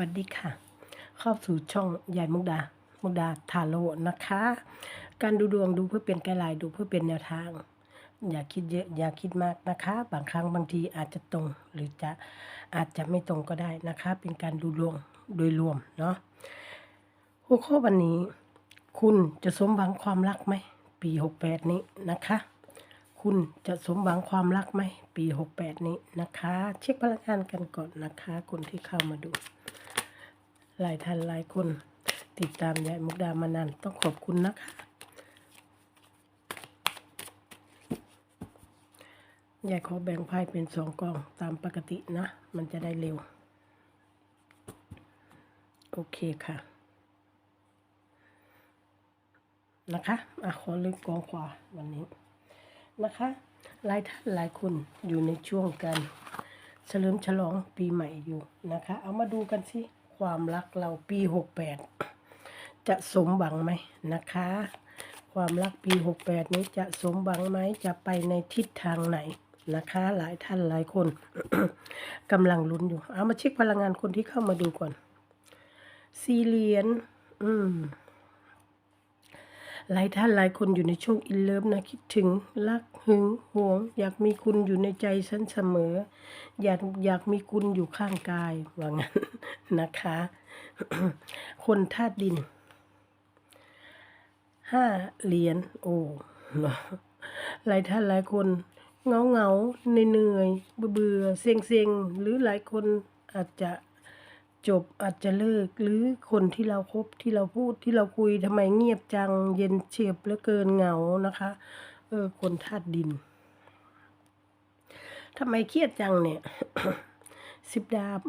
วัสดีค่ะเข้าสู่ช่องยายมุกดา มุกดาทาโร่นะคะ การดูดวงดูเพื่อเป็นไกด์ไลน์ดูเพื่อเป็นแนวทาง อย่าคิดเยอะอย่าคิดมากนะคะ บางครั้งบางทีอาจจะตรงหรือจะอาจจะไม่ตรงก็ได้นะคะ เป็นการดูดวงโดยรวมเนาะหัวข้อวันนี้ คุณจะสมหวังความรักไหมปีหกแปดนี้นะคะ คุณจะสมหวังความรักไหมปีหกแปดนี้นะคะ เช็คพลังงานกันก่อนนะคะ คนที่เข้ามาดู หลายท่านหลายคน ติดตามยายมุกดามานานต้องขอบคุณนะคะยายขอแบ่งไพ่เป็นสองกองตามปกตินะ มันจะได้เร็ว โอเคค่ะ นะคะอะขอเลือกกองขวาวันนี้นะคะ หลายท่านหลายคนอยู่ในช่วงการเฉลิมฉลองปีใหม่อยู่นะคะ เอามาดูกันสิ ความรักเราปีหกแปดจะสมหวังไหมนะคะ ความรักปีหกแปดนี้จะสมหวังไหมจะไปในทิศทางไหนนะคะ หลายท่านหลายคนกำลังลุ้นอยู่ เอามาเช็คพลังงานคนที่เข้ามาดูก่อนสี่เหรียญอืม หลายท่านหลายคนอยู่ในช่วงอินเลิฟนะคิดถึงรักหึงหวง อยากมีคุณอยู่ในใจฉันเสมอ อยากอยากมีคุณอยู่ข้างกายว่างั้นนะคะ คนธาตุดินห้าเหรียญโอ้หลายท่านหลายคนเงาเงาเหนื่อยเบื่อเบื่อเซ็งเซ็งหรือหลายคนอาจจะ จบอาจจะเลิกหรือคนที่เราคบที่เราพูดที่เราคุยทำไมเงียบจัง เย็นเฉียบเหลือเกินเหงานะคะ เออคนธาตุดินทำไมเครียดจังเนี่ยสิบดาบ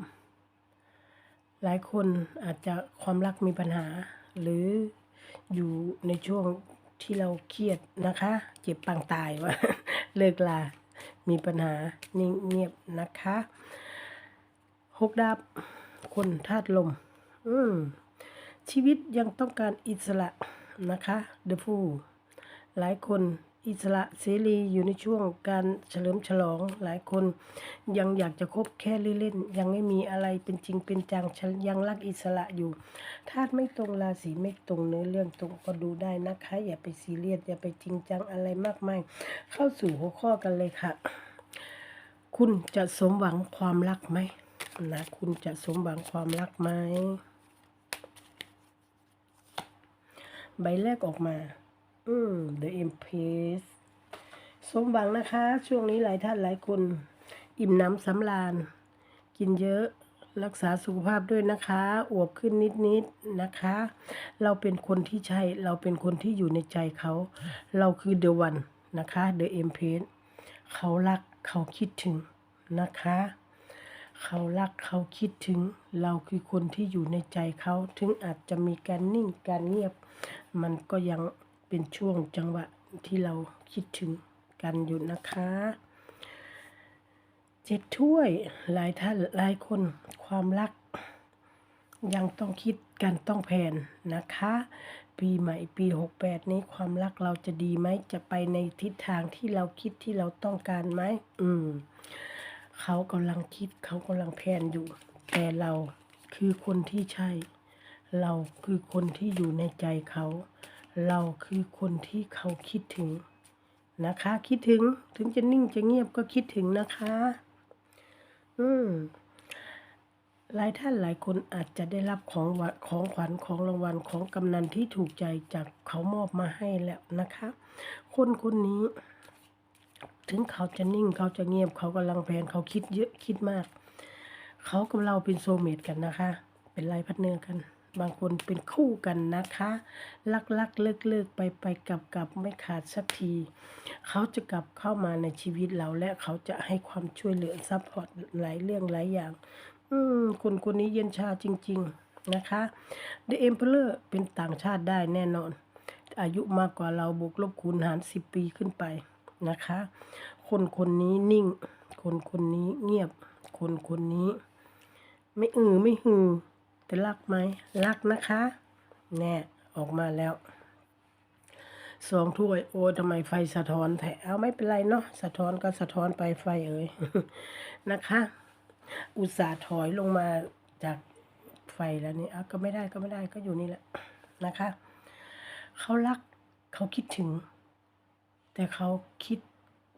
หลายคนอาจจะความรักมีปัญหา หรืออยู่ในช่วงที่เราเครียดนะคะ เจ็บปางตายว่าเลิกลา มีปัญหานิ่งเงียบนะคะหกดาบ คนธาตุลม อืม ชีวิตยังต้องการอิสระนะคะ The Fool หลายคนอิสระเสรีอยู่ในช่วงการเฉลิมฉลอง หลายคนยังอยากจะคบแค่เล่นๆยังไม่มีอะไรเป็นจริงเป็นจังยังรักอิสระอยู่ธาตุไม่ตรงราศีไม่ตรงเนื้อเรื่องตรงก็ดูได้นะคะ อย่าไปซีเรียสอย่าไปจริงจังอะไรมากมายเข้าสู่หัวข้อกันเลยค่ะ คุณจะสมหวังความรักไหม นะคุณจะสมหวังความรักไหมใบแรกออกมา อืม The Empress สมหวังนะคะ ช่วงนี้หลายท่านหลายคน อิ่มน้ำสำราญ กินเยอะ รักษาสุขภาพด้วยนะคะ อวบขึ้นนิดๆนนะคะ เราเป็นคนที่ใช่ เราเป็นคนที่อยู่ในใจเขา เราคือเดวันนะคะ The Empress เขารัก เขาคิดถึงนะคะ เขารักเขาคิดถึง เราคือคนที่อยู่ในใจเขาถึงอาจจะมีการนิ่งการเงียบ มันก็ยังเป็นช่วงจังหวะที่เราคิดถึงกันอยู่นะคะเจ็ดถ้วยหลายท่านหลายคนความรัก ยังต้องคิดกันต้องแผนนะคะ ปีใหม่ปี 68 นี้ความรักเราจะดีไหมจะไปในทิศทางที่เราคิดที่เราต้องการไหมอืม เขากำลังคิดเขากำลังแพนอยู่ แต่เราคือคนที่ใช่ เราคือคนที่อยู่ในใจเขา เราคือคนที่เขาคิดถึงนะคะ คิดถึงถึงจะนิ่งจะเงียบก็คิดถึงนะคะ อืมหลายท่านหลายคนอาจจะได้รับของวะของขวัญของรางวัลของกำนันที่ถูกใจจากเขามอบมาให้แล้วนะคะ คนคนนี้ ถึงเขาจะนิ่งเขาจะเงียบเขากำลังแพนเขาคิดเยอะคิดมาก เขากับเราเป็นโซเมตกันนะคะ เป็นไลายพัดเนอร์กัน บางคนเป็นคู่กันนะคะลักลักเลิกเลิกไปไปกลับกลับไม่ขาดสักที เขาจะกลับเข้ามาในชีวิตเราและเขาจะให้ความช่วยเหลือซัพพอร์ตหลายเรื่องหลายอย่าง อืมคนคนนี้เย็นชาจริง ๆนะคะ The Emperor เป็นต่างชาติได้แน่นอน อายุมากกว่าเราบวกลบคูณหารสิบปีขึ้นไป นะคะ คนคนนี้นิ่ง คนคนนี้เงียบ คนคนนี้ ไม่อือไม่หือแต่รักไหมรักนะคะแน่ออกมาแล้วสองถ้วยโอ้ทำไมไฟสะท้อนแถเอาไม่เป็นไรเนาะสะท้อนก็สะท้อนไปไฟเอ่ยนะคะ อุตส่าห์ถอยลงมาจากไฟแล้วนี่อะก็ไม่ได้ก็ไม่ได้ก็อยู่นี่แหละนะคะ เขารักเขาคิดถึง แต่เขาคิด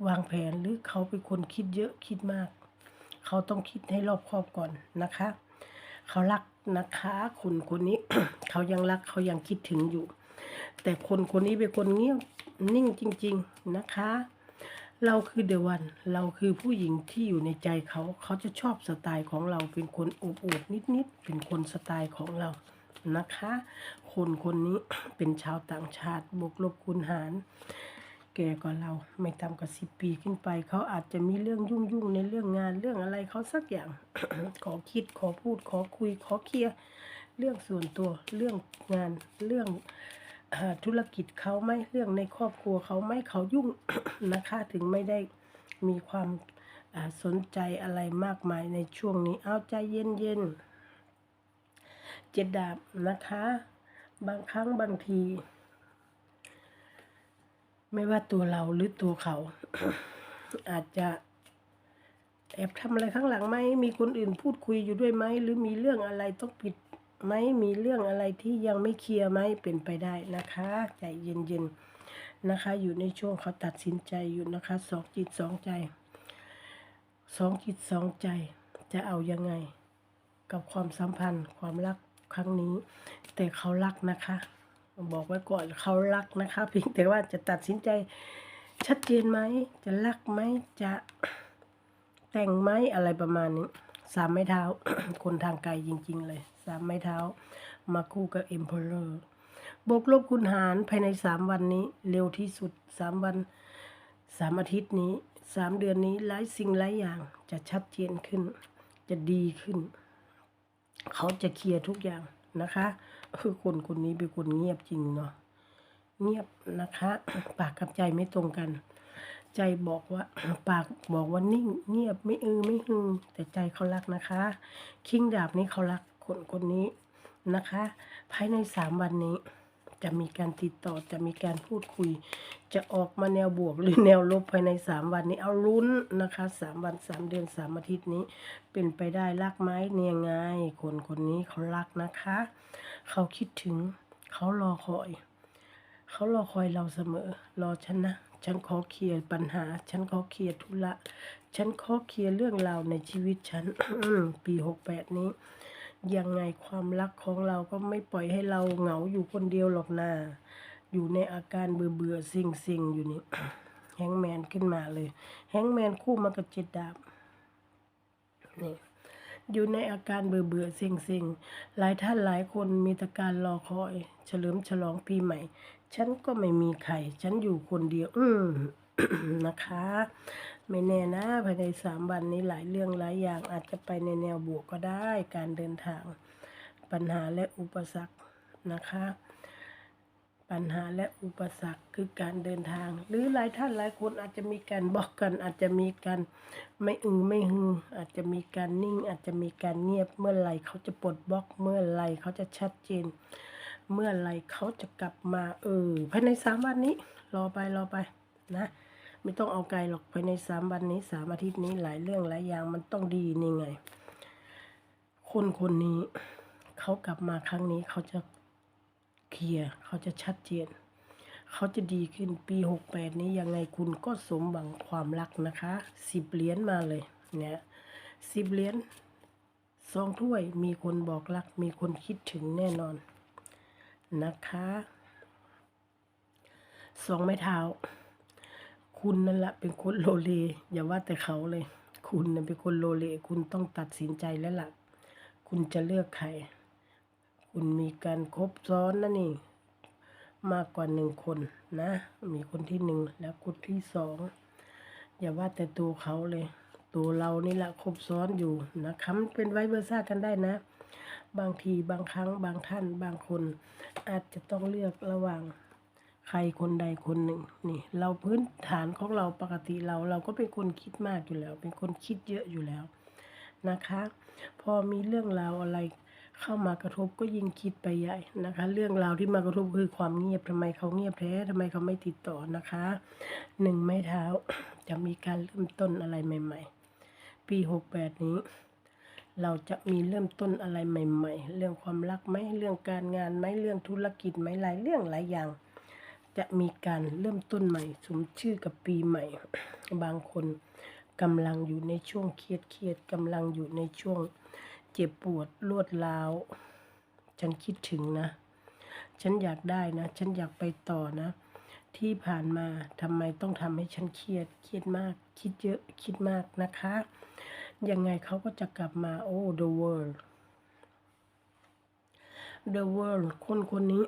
วางแผนหรือเขาเป็นคนคิดเยอะคิดมาก เขาต้องคิดให้รอบคอบก่อนนะคะ เขารักนะคะคนคนนี้ เขายังรักเขายังคิดถึงอยู่ แต่คนคนนี้เป็นคนเงียบนิ่งจริง ๆนะคะ เราคือเดวันเราคือผู้หญิงที่อยู่ในใจเขาเขาจะชอบสไตล์ของเราเป็นคนอบอวดนิดๆเป็นคนสไตล์ของเรานะคะ คนคนนี้เป็นชาวต่างชาติบวกลบคูณหาร แก่กว่าเราไม่ต่ำกว่าสิบปีขึ้นไป เขาอาจจะมีเรื่องยุ่งยุ่งๆในเรื่องงานเรื่องอะไรเขาสักอย่าง ขอคิดขอพูดขอคุยขอเคลียร์เรื่องส่วนตัวเรื่องงานเรื่องอธุรกิจเขาไหมเรื่องในครอบครัวเขาไหมเขายุ่งนะคะถึงไม่ได้มีความสนใจอะไรมากมายในช่วงนี้เอาใจเย็นเย็นๆเจ็ดดาบนะคะ บางครั้งบางที ไม่ว่าตัวเราหรือตัวเขา อาจจะแอบทำอะไรข้างหลังไหมมีคนอื่นพูดคุยอยู่ด้วยไหมหรือมีเรื่องอะไรต้องปิดไหมมีเรื่องอะไรที่ยังไม่เคลียร์ไหมเป็นไปได้นะคะ ใจเย็นๆนะคะ อยู่ในช่วงเขาตัดสินใจอยู่นะคะสองจิตสองใจสองจิตสองใจจะเอายังไง กับความสัมพันธ์ความรักครั้งนี้ แต่เขารักนะคะ บอกไว้ก่อนเขารักนะคะเพียงแต่ว่าจะตัดสินใจชัดเจนไหม จะรักไหมจะแต่งไหมอะไรประมาณนี้สามไม้เท้า คนทางไกลจริง ๆ เลย สามไม้เท้า มาคู่กับเอ็มพอเลอร์บวกลบคูณหารภายในสามวันนี้ เร็วที่สุดสามวันสามอาทิตย์นี้สามเดือนนี้หลายสิ่งหลายอย่างจะชัดเจนขึ้น จะดีขึ้น เขาจะเคลียร์ทุกอย่าง นะคะคือคนคนนี้เป็นคนเงียบจริงเนาะเงียบนะคะ ปากกับใจไม่ตรงกัน ใจบอกว่าปากบอกว่านิ่ง เงียบไม่อือไม่ฮือแต่ใจเขารักนะคะ คิงดาบนี้เขารักคนคนนี้นะคะ ภายในสามวันนี้ จะมีการติดต่อจะมีการพูดคุย จะออกมาแนวบวกหรือแนวลบภายในสามวันนี้เอาลุ้นนะคะสามวันสามเดือนสามอาทิตย์นี้ เป็นไปได้รักไหมเนี่ยไงคนคนนี้เขารักนะคะ เขาคิดถึงเขารอคอย เขารอคอยเราเสมอ รอฉันนะ ฉันขอเคลียร์ปัญหา ฉันขอเคลียร์ธุระ ฉันขอเคลียร์เรื่องราวในชีวิตฉันปีหกแปดนี้ ยังไงความรักของเราก็ไม่ปล่อยให้เราเหงาอยู่คนเดียวหรอกนาอยู่ในอาการเบื่อเบื่อๆซิงซิงๆอยู่นี่แฮงแมนขึ้นมาเลย แฮงแมนคู่มากับเจ็ดดาบนี่อยู่ในอาการเบื่อเบื่อๆเซ็งเซ็งๆหลายท่านหลายคนมีแต่การรอคอย เฉลิมฉลองปีใหม่ ฉันก็ไม่มีใคร ฉันอยู่คนเดียว อืมนะคะ ไม่แน่นะภายในสามวันนี้หลายเรื่องหลายอย่างอาจจะไปในแนวบวกก็ได้ การเดินทาง ปัญหาและอุปสรรคนะคะ ปัญหาและอุปสรรคคือการเดินทาง หรือหลายท่านหลายคนอาจจะมีการบอกกัน อาจจะมีการไม่อึงไม่ฮึงอาจจะมีการนิ่ง อาจจะมีการเงียบเมื่อไหร่เขาจะปลดบล็อกเมื่อไหร่เขาจะชัดเจน เมื่อไหร่เขาจะกลับมาเออภายในสามวันนี้ รอไปรอไปนะ ไม่ต้องเอาไกลหรอกภายในสามวันนี้สามอาทิตย์นี้หลายเรื่องหลายอย่างมันต้องดีนี่ไง คนคนนี้เขากลับมาครั้งนี้เขาจะเคลียร์เขาจะชัดเจน เขาจะดีขึ้นปีหกแปดนี้ยังไงคุณก็สมหวังความรักนะคะสิบเหรียญมาเลยเนี่ยสิบเหรียญสองถ้วยมีคนบอกรัก มีคนคิดถึงแน่นอนนะคะสองไม้เท้า คุณนั่นแหละเป็นคนโลเล อย่าว่าแต่เขาเลย คุณนะเป็นคนโลเล คุณต้องตัดสินใจแล้วล่ะ คุณจะเลือกใคร คุณมีการคบซ้อนนะนี่มากกว่าหนึ่งคนนะ มีคนที่หนึ่งแล้วคนที่สอง อย่าว่าแต่ตัวเขาเลย ตัวเรานี่แหละคบซ้อนอยู่นะคะมันเป็นไวเบอร์ซ่ากันได้นะ บางทีบางครั้งบางท่านบางคน อาจจะต้องเลือกระหว่าง ใครคนใดคนหนึ่งนี่ เราพื้นฐานของเราปกติเราเราก็เป็นคนคิดมากอยู่แล้ว เป็นคนคิดเยอะอยู่แล้วนะคะ พอมีเรื่องราวอะไรเข้ามากระทบก็ยิ่งคิดไปใหญ่นะคะ เรื่องราวที่มากระทบคือความเงียบทำไมเขาเงียบแท้ทำไมเขาไม่ติดต่อนะคะหนึ่งไม้เท้าจะมีการเริ่มต้นอะไรใหม่ ๆ ปีหกแปดนี้ เราจะมีเริ่มต้นอะไรใหม่ ๆ เรื่องความรักไหมเรื่องการงานไหมเรื่องธุรกิจไหมหลายเรื่องหลายอย่าง จะมีการเริ่มต้นใหม่ สมชื่อกับปีใหม่ บางคนกำลังอยู่ในช่วงเครียดเครียดกำลังอยู่ในช่วงเจ็บปวดรวดร้าว ฉันคิดถึงนะ ฉันอยากได้นะ ฉันอยากไปต่อนะ ที่ผ่านมาทำไมต้องทำให้ฉันเครียด เครียดมาก คิดเยอะ คิดมากนะคะ ยังไงเขาก็จะกลับมา โอ้ the world the world คนคนนี้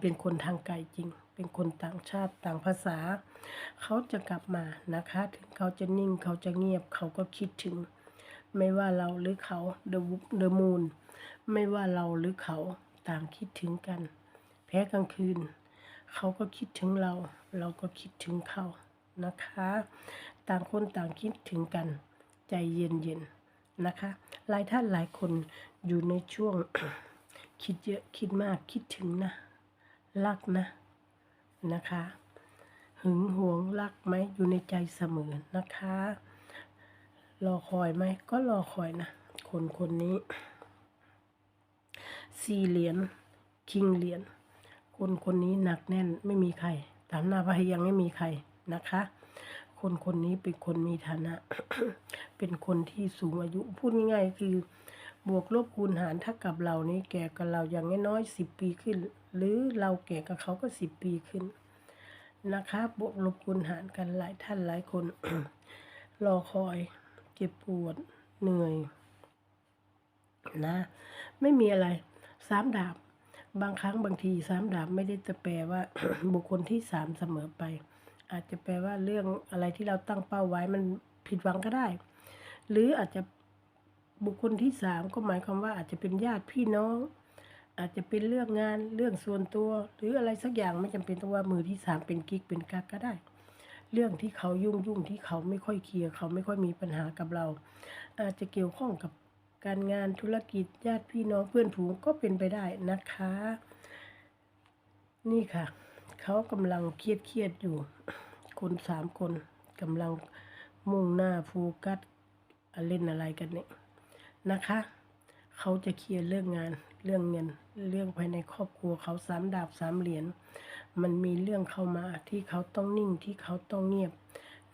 เป็นคนทางไกลจริง เป็นคนต่างชาติต่างภาษา เขาจะกลับมานะคะ ถึงเขาจะนิ่งเขาจะเงียบเขาก็คิดถึง ไม่ว่าเราหรือเขา the the moon ไม่ว่าเราหรือเขาต่างคิดถึงกัน แพ้กลางคืน เขาก็คิดถึงเรา เราก็คิดถึงเขานะคะ ต่างคนต่างคิดถึงกัน ใจเย็นๆนะคะ หลายท่านหลายคนอยู่ในช่วงคิดเยอะคิดมากคิดถึงนะ รักนะ นะคะ หึงหวงรักไหมอยู่ในใจเสมอนะคะ รอคอยไหมก็รอคอยนะ คนคนนี้สี่เหรียญคิงเหรียญคนคนนี้หนักแน่นไม่มีใครตามหน้าพายยังไม่มีใครนะคะ คนคนนี้เป็นคนมีฐานะ เป็นคนที่สูงอายุพูดง่ายๆคือ บวกลบคูณหารถ้ากับเรานี้แก่กับเราอย่างน้อยๆสิบปีขึ้น หรือเราแก่กับเขาก็สิบปีขึ้นนะคะบวกลบคูณหารกันหลายท่านหลายคน รอคอยเจ็บปวดเหนื่อยนะ ไม่มีอะไรสามดาบบางครั้งบางทีสามดาบไม่ได้จะแปลว่าบุคคลที่สามเสมอไป อาจจะแปลว่าเรื่องอะไรที่เราตั้งเป้าไว้มันผิดหวังก็ได้ หรืออาจจะ บุคคลที่สามก็หมายความว่าอาจจะเป็นญาติพี่น้อง อาจจะเป็นเรื่องงานเรื่องส่วนตัว หรืออะไรสักอย่างไม่จำเป็นต้องว่ามือที่สามเป็นกิ๊กเป็นกักก็ได้ เรื่องที่เขายุ่งยุ่งที่เขาไม่ค่อยเคลียร์เขาไม่ค่อยมีปัญหากับเรา อาจจะเกี่ยวข้องกับการงานธุรกิจญาติพี่น้องเพื่อนฝูงก็เป็นไปได้นะคะ นี่ค่ะ เขากำลังเครียดเครียดอยู่ คนสามคนกำลังมุ่งหน้าโฟกัสเล่นอะไรกันเนี่ย นะคะ เขาจะเคลียร์เรื่องงาน เรื่องเงิน เรื่องภายในครอบครัวเขาสามดาบสามเหรียญ มันมีเรื่องเข้ามาที่เขาต้องนิ่งที่เขาต้องเงียบ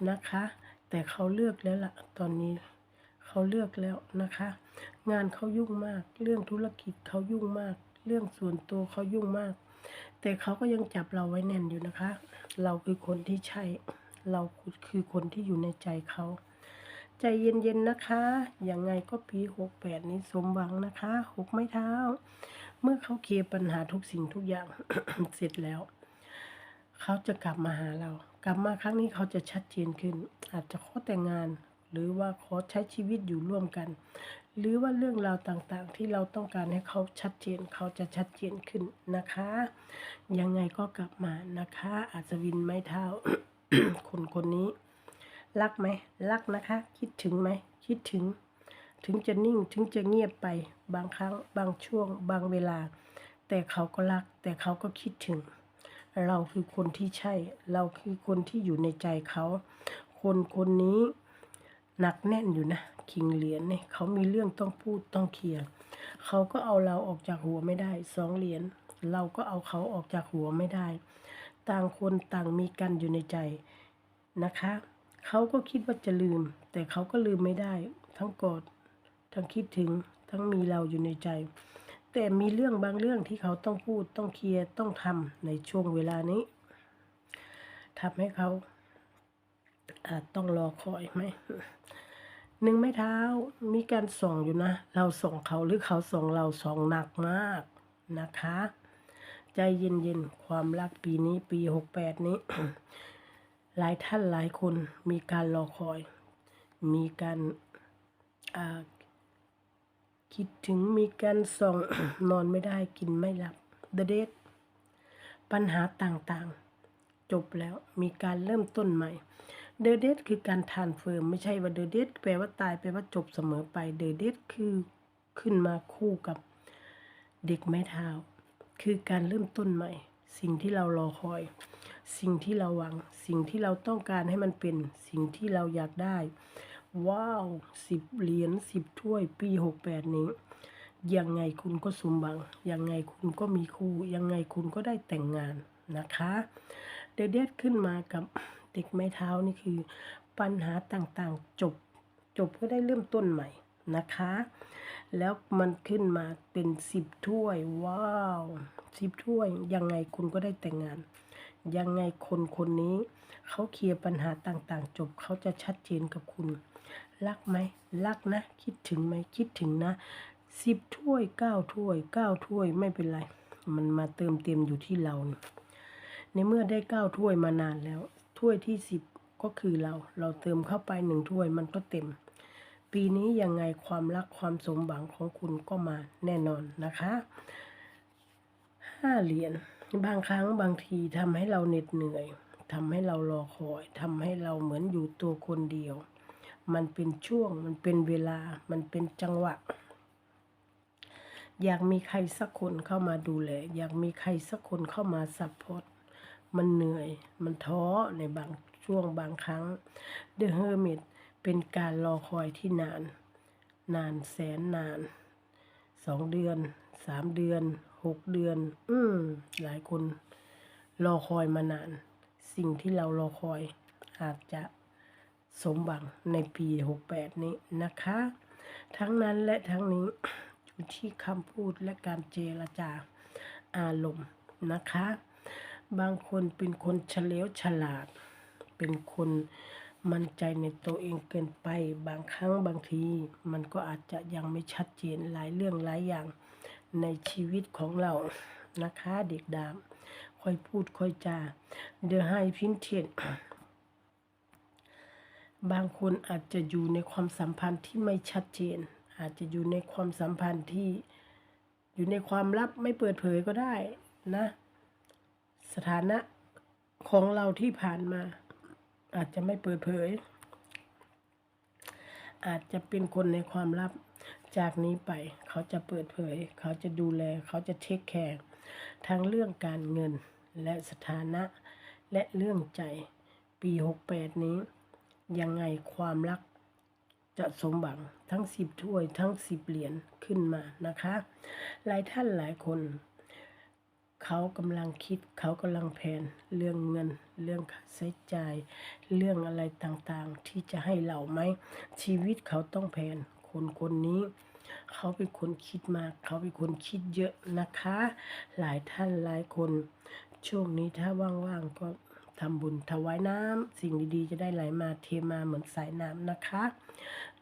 นะคะ แต่เขาเลือกแล้วล่ะตอนนี้เขาเลือกแล้วนะคะ งานเขายุ่งมาก เรื่องธุรกิจเขายุ่งมาก เรื่องส่วนตัวเขายุ่งมาก แต่เขาก็ยังจับเราไว้แน่นอยู่นะคะ เราคือคนที่ใช่ เราคือคนที่อยู่ในใจเขา ใจเย็นๆนะคะ ยังไงก็ปีหกแปดนี้สมหวังนะคะหกไม้เท้า เมื่อเขาเคลียร์ปัญหาทุกสิ่งทุกอย่าง เสร็จแล้ว เขาจะกลับมาหาเรา กลับมาครั้งนี้เขาจะชัดเจนขึ้น อาจจะขอแต่งงาน หรือว่าขอใช้ชีวิตอยู่ร่วมกัน หรือว่าเรื่องราวต่างๆ ที่เราต้องการให้เขาชัดเจน เขาจะชัดเจนขึ้นนะคะ ยังไงก็กลับมานะคะ อาจจะวินไม้เท้าคนคนนี้ รักไหมรักนะคะ คิดถึงไหมคิดถึง ถึงจะนิ่งถึงจะเงียบไปบางครั้งบางช่วง บางเวลา แต่เขาก็รัก แต่เขาก็คิดถึง เราคือคนที่ใช่ เราคือคนที่อยู่ในใจเขา คนคนนี้หนักแน่นอยู่นะคิงเหรียญเนี่ยเขามีเรื่องต้องพูดต้องเคลียร์เขาก็เอาเราออกจากหัวไม่ได้สองเหรียญเราก็เอาเขาออกจากหัวไม่ได้ ต่างคนต่างมีกันอยู่ในใจนะคะ เขาก็คิดว่าจะลืม แต่เขาก็ลืมไม่ได้ ทั้งกอด ทั้งคิดถึง ทั้งมีเราอยู่ในใจ แต่มีเรื่องบางเรื่องที่เขาต้องพูด ต้องเคลียร์ ต้องทำในช่วงเวลานี้ทำให้เขาอาจต้องรอคอยไหมหนึ่งไม้เท้ามีการส่องอยู่นะ เราส่องเขาหรือเขาส่องเราส่องหนักมากนะคะ ใจเย็นๆ ความรักปีนี้ปีหกแปดนี้ หลายท่านหลายคนมีการรอคอย มีการคิดถึงมีการส่องนอนไม่ได้กินไม่หลับ The Date ปัญหาต่างๆ จบแล้วมีการเริ่มต้นใหม่ The Date คือการทานเฟิร์มไม่ใช่ว่า The Date แปลว่าตายแปลว่าจบเสมอไป The Date คือขึ้นมาคู่กับเด็กไม้เท้า คือการเริ่มต้นใหม่ สิ่งที่เรารอคอย สิ่งที่เราหวัง สิ่งที่เราต้องการให้มันเป็น สิ่งที่เราอยากได้ ว้าวสิบเหรียญสิบถ้วย ปีหกแปดนี้ยังไงคุณก็สมหวัง ยังไงคุณก็มีคู่ ยังไงคุณก็ได้แต่งงานนะคะ เดเดดขึ้นมากับเด็กไม้เท้านี่คือ ปัญหาต่างๆจบ จบก็ได้เริ่มต้นใหม่นะคะ แล้วมันขึ้นมาเป็นสิบถ้วย ว้าวสิบถ้วย ยังไงคุณก็ได้แต่งงาน ยังไงคนคนนี้ เขาเคลียร์ปัญหาต่างๆ จบเขาจะชัดเจนกับคุณ รักไหมรักนะ คิดถึงไหมคิดถึงนะสิบถ้วยเก้าถ้วยเก้าถ้วยไม่เป็นไร มันมาเติมเต็มอยู่ที่เรา ในเมื่อได้เก้าถ้วยมานานแล้ว ถ้วยที่สิบก็คือเรา เราเติมเข้าไปหนึ่งถ้วยมันก็เต็ม ปีนี้ยังไงความรักความสมหวังของคุณก็มาแน่นอนนะคะห้าเหรียญ บางครั้งบางทีทำให้เราเหน็ดเหนื่อยทำให้เรารอคอยทำให้เราเหมือนอยู่ตัวคนเดียว มันเป็นช่วง มันเป็นเวลา มันเป็นจังหวะ อยากมีใครสักคนเข้ามาดูแล อยากมีใครสักคนเข้ามาซัพพอร์ต มันเหนื่อย มันท้อในบางช่วงบางครั้ง The Hermit เป็นการรอคอยที่นาน นานแสนนาน สองเดือน สามเดือน หกเดือน อืมหลายคนรอคอยมานาน สิ่งที่เรารอคอยอาจจะสมหวังในปีหกแปดนี้นะคะ ทั้งนั้นและทั้งนี้อยู่ที่คำพูดและการเจรจาอารมณ์นะคะ บางคนเป็นคนเฉลียวฉลาด เป็นคนมั่นใจในตัวเองเกินไป บางครั้งบางที มันก็อาจจะยังไม่ชัดเจนหลายเรื่องหลายอย่าง ในชีวิตของเรานะคะเด็กดามค่อยพูดค่อยจาเดอ i พินเท d บางคนอาจจะอยู่ในความสัมพันธ์ที่ไม่ชัดเจน อาจจะอยู่ในความสัมพันธ์ที่อยู่ในความลับไม่เปิดเผยก็ได้นะ สถานะของเราที่ผ่านมา อาจจะไม่เปิดเผย อาจจะเป็นคนในความลับ จากนี้ไปเขาจะเปิดเผย เขาจะดูแล เขาจะเทคแคร์ทั้งเรื่องการเงินและสถานะ และเรื่องใจ ปี 68 นี้ ยังไงความรักจะสมหวังทั้งสิบถ้วยทั้งสิบเหรียญขึ้นมานะคะ หลายท่านหลายคน เขากำลังคิดเขากำลังแผนเรื่องเงิน เรื่องค่าใช้จ่าย เรื่องอะไรต่างๆ ที่จะให้เราไหม ชีวิตเขาต้องแผนคนคนนี้ เขาเป็นคนคิดมาก เขาเป็นคนคิดเยอะนะคะ หลายท่านหลายคนช่วงนี้ถ้าว่างๆก็ทำบุญถวายน้ำสิ่งดีๆ จะได้ไหลมาเทมาเหมือนสายน้ำนะคะ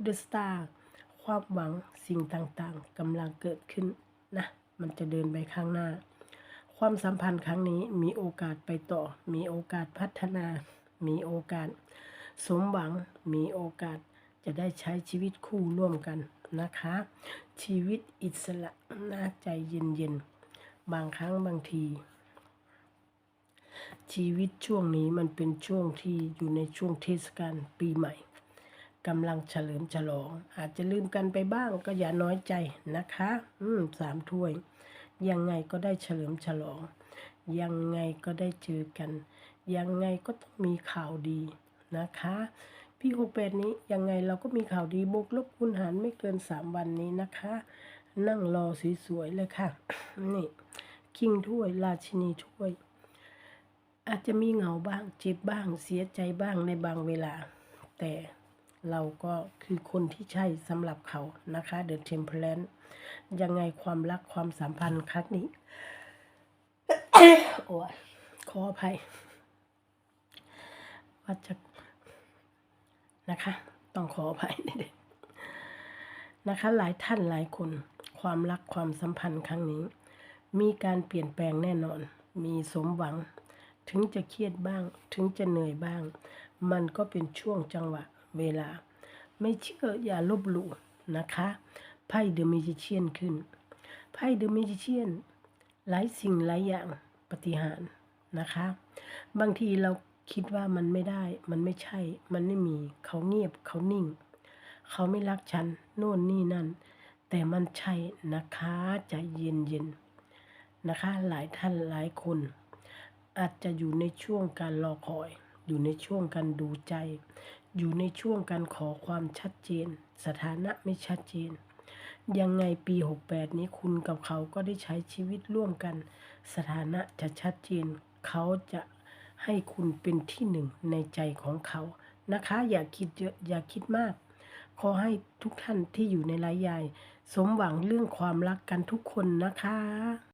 The Star ความหวังสิ่งต่างๆกำลังเกิดขึ้นนะ มันจะเดินไปข้างหน้า ความสัมพันธ์ครั้งนี้มีโอกาสไปต่อ มีโอกาสพัฒนา มีโอกาส สมหวัง มีโอกาสจะได้ใช้ชีวิตคู่ร่วมกันนะคะ ชีวิตอิสระน่าใจเย็นๆ บางครั้งบางที ชีวิตช่วงนี้มันเป็นช่วงที่อยู่ในช่วงเทศกาลปีใหม่กำลังเฉลิมฉลอง อาจจะลืมกันไปบ้างก็อย่าน้อยใจนะคะ อืมสามถ้วย ยังไงก็ได้เฉลิมฉลอง ยังไงก็ได้เจอกัน ยังไงก็ต้องมีข่าวดีนะคะ พี่หกแปดนี้ยังไงเราก็มีข่าวดีบวกลบคูณหารไม่เกินสามวันนี้นะคะ นั่งรอสวยๆเลยค่ะ นี่คิงถ้วยราชินีถ้วย อาจจะมีเหงาบ้างเจ็บบ้างเสียใจบ้างในบางเวลา แต่ เราก็คือคนที่ใช่สำหรับเขานะคะ The Temperance ยังไงความรักความสัมพันธ์ครั้งนี้ โอ้ยขออภัยว่าจะนะคะ ต้องขออภัยนิดนึงนะคะ หลายท่านหลายคน ความรักความสัมพันธ์ครั้งนี้ มีการเปลี่ยนแปลงแน่นอน มีสมหวัง ถึงจะเครียดบ้าง ถึงจะเหนื่อยบ้าง มันก็เป็นช่วงจังหวะ เวลา ไม่เชื่ออย่าลบหลู่นะคะไพ่เดอะมิจิเชียนขึ้นไพ่เดอะมิจิเชียนหลายสิ่งหลายอย่างปฏิหารนะคะ บางทีเราคิดว่ามันไม่ได้ มันไม่ใช่ มันไม่มี เขาเงียบ เขานิ่ง เขาไม่รักฉัน โน่นนี่นั่น แต่มันใช่นะคะใจเย็นเย็นๆนะคะ หลายท่านหลายคน อาจจะอยู่ในช่วงการรอคอย อยู่ในช่วงการดูใจ อยู่ในช่วงการขอความชัดเจน สถานะไม่ชัดเจน ยังไงปี 68 นี้คุณกับเขาก็ได้ใช้ชีวิตร่วมกัน สถานะจะชัดเจน เขาจะให้คุณเป็นที่หนึ่งในใจของเขานะคะ อย่าคิดเยอะอย่าคิดมาก ขอให้ทุกท่านที่อยู่ในรายใหญ่สมหวังเรื่องความรักกันทุกคนนะคะ